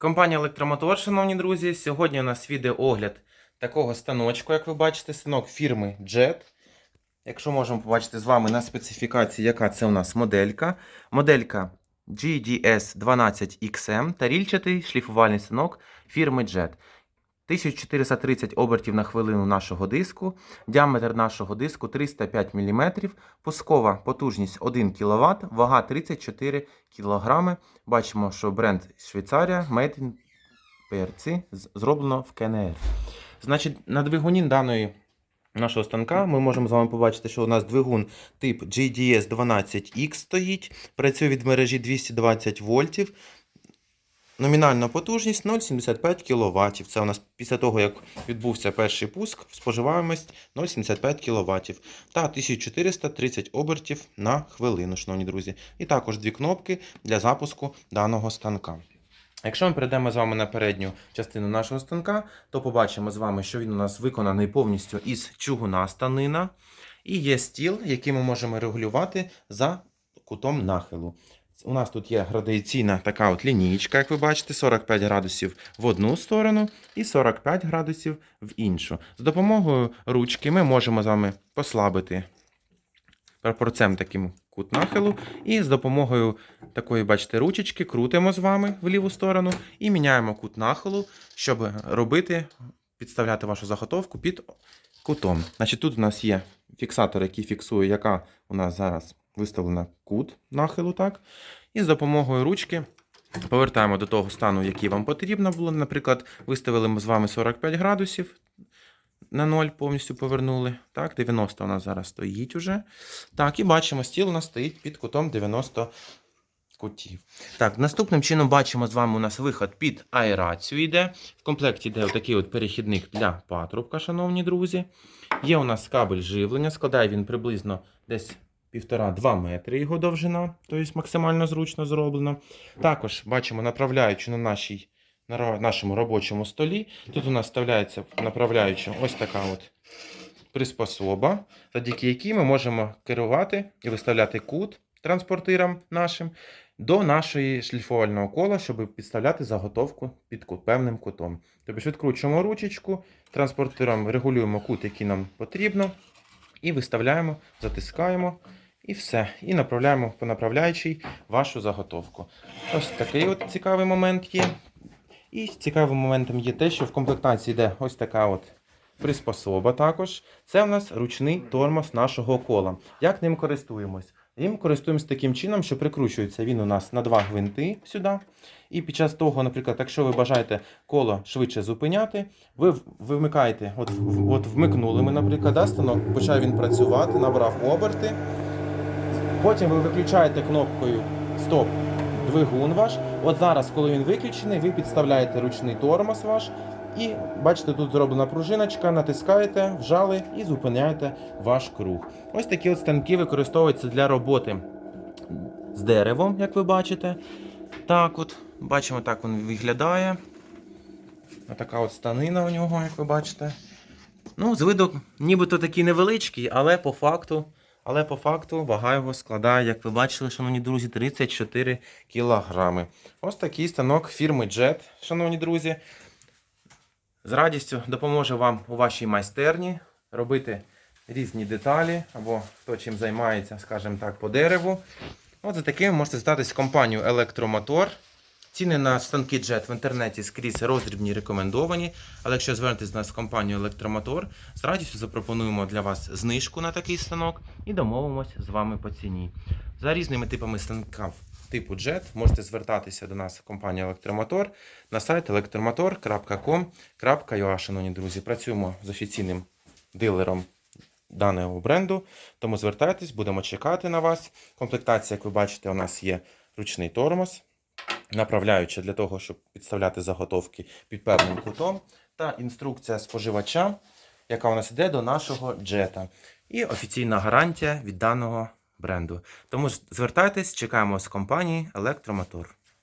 Компанія Електромотор, шановні друзі. Сьогодні у нас відеоогляд такого станочку, як ви бачите, станок фірми JET. Якщо можемо побачити з вами на специфікації, яка це у нас моделька. Моделька GDS 12XM та рільчатий шліфувальний станок фірми JET. 1430 обертів на хвилину нашого диску, діаметр нашого диску 305 мм, пускова потужність 1 кВт, вага 34 кг. Бачимо, що бренд Швейцарія Made in PRC зроблено в КНР. Значить, на двигуні даної нашого станка ми можемо з вами побачити, що у нас двигун тип GDS 12X стоїть, працює від мережі 220 вольтів. Номінальна потужність 0,75 кВт. Це у нас після того, як відбувся перший пуск, споживаємость 0,75 кВт та 1430 обертів на хвилину, шановні друзі. І також дві кнопки для запуску даного станка. Якщо ми перейдемо з вами на передню частину нашого станка, то побачимо з вами, що він у нас виконаний повністю із чугуна станина. І є стіл, який ми можемо регулювати за кутом нахилу. У нас тут є градаційна така от лінійка, як ви бачите, 45 градусів в одну сторону і 45 градусів в іншу. З допомогою ручки ми можемо з вами послабити прапорцем таким кут нахилу. І з допомогою такої, бачите, ручечки крутимо з вами в ліву сторону і міняємо кут нахилу, щоб робити, підставляти вашу заготовку під кутом. Значить, тут у нас є фіксатор, який фіксує, яка у нас зараз виставлена кут нахилу, так? І з допомогою ручки повертаємо до того стану, який вам потрібно було. Наприклад, виставили ми з вами 45 градусів. На 0 повністю повернули. Так, 90 у нас зараз стоїть уже. Так, і бачимо, стіл у нас стоїть під кутом 90 кутів. Так, наступним чином бачимо з вами у нас виход під аерацію йде. В комплекті йде отакий от перехідник для патрубка, шановні друзі. Є у нас кабель живлення, складає він приблизно десь 1,5-2 метри його довжина, тобто максимально зручно зроблено. Також бачимо направляючи на, нашій, на нашому робочому столі. Тут у нас вставляється направляюча ось така от приспособа, завдяки якій ми можемо керувати і виставляти кут транспортирам нашим до нашої шліфувального кола, щоб підставляти заготовку під кут, певним кутом. Тобто відкручуємо ручечку, транспортиром регулюємо кут, який нам потрібно, і виставляємо, затискаємо. І все. І направляємо по направляючій вашу заготовку. Ось такий от цікавий момент є. І цікавим моментом є те, що в комплектації йде ось така от приспособа також. Це у нас ручний тормоз нашого кола. Як ним користуємось? Їм користуємось таким чином, що прикручується він у нас на два гвинти сюди. І під час того, наприклад, якщо ви бажаєте коло швидше зупиняти, ви в- ви вмикаєте, от, от вмикнули ми, наприклад, да, станок, почав він працювати, набрав оберти. Потім ви виключаєте кнопкою Стоп двигун ваш. От зараз, коли він виключений, ви підставляєте ручний тормоз ваш. І бачите, тут зроблена пружиночка, натискаєте, вжали і зупиняєте ваш круг. Ось такі от станки використовуються для роботи з деревом, як ви бачите. Так от, бачимо, так він виглядає. Така от станина у нього, як ви бачите. Ну, з виду нібито такий невеличкий, але по факту, але по факту вага його складає, як ви бачили, шановні друзі, 34 кілограми. Ось такий станок фірми JET, шановні друзі. З радістю допоможе вам у вашій майстерні робити різні деталі, або хто чим займається, скажімо так, по дереву. От за таким можете звертатись в компанію Електромотор. Ціни на станки JET в інтернеті скрізь роздрібні рекомендовані. Але якщо звернетесь до нас в компанію Електромотор, з радістю запропонуємо для вас знижку на такий станок і домовимося з вами по ціні. За різними типами станків типу JET можете звертатися до нас в компанію Електромотор на сайт elektromotor.com.ua, шановні друзі. Працюємо з офіційним дилером даного бренду, тому звертайтесь, будемо чекати на вас. Комплектація, як ви бачите, у нас є ручний тормоз направляюча для того, щоб підставляти заготовки під певним кутом, та інструкція споживача, яка у нас йде до нашого джета. І офіційна гарантія від даного бренду. Тому звертайтесь, чекаємо з компанії Електромотор.